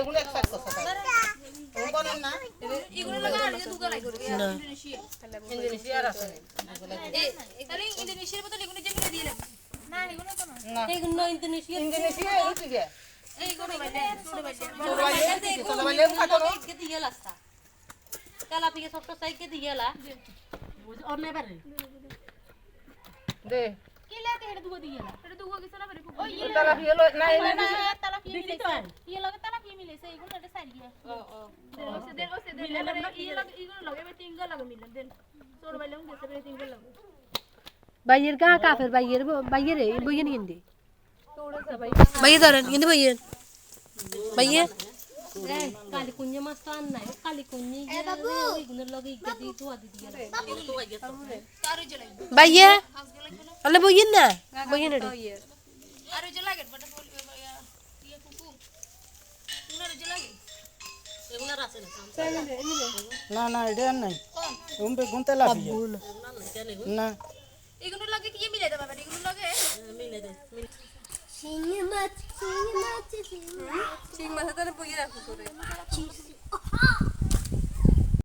এগুলো এক সাইড কথা না এগুলো লাগা আর দুগা লাগবে ইন্দোনেশিয়া ইন্দোনেশিয়ার আছে। তাহলে ইন্দোনেশিয়ার বদলে এগুলো যেগুলো দিয়ে লাগবে না এগুলো তো না। না। এগুলো ইন্দোনেশিয়া ইন্দোনেশিয়া এই কি গে এইগুলো বাইরে ছোট বাইরে ছোট খাতো না। কে দিয়ে লাস্তা কালা পিকে ছোট সাইকে দিয়ে লা অন্য বারে দে। কি লাগে এটা দুগা দিয়ে না এটা দুগা কিছু না ওই তারা ভিলো না না তালা কি মিলে ইয়ে লাগে তালা কি মিলে এগুলো এটা সাইড গিয়া ও ও ওসে দেন ওসে ইয়ে লাগে এগুলো লাগে এবার তিনগা লাগে মিলে দেন। ছোট বাইলে গেছে এবার তিনগা লাগে। বাইয়ের গা কাফের বাইয়ের বাইয়ের বইয়ে নিয়ে দে বাইয়ে ধরেন কিন্তু বাইয়ের। বাইয়ে। কালি কুঞ্জে মাছ তো নাই। কালি কুঞ্জি লগে দিয়ে বাইয়ে। না? আলে বইয়ে না বইয়ে না আর যে লাগে না? না না এটা আর নাই। উমবে গুনতে লাফি না এগুলো লাগে কি মিলে দেবা এগুলো লাগে? মিলে দে চিং মাছ তাহলে বইয়ে রাখো করে।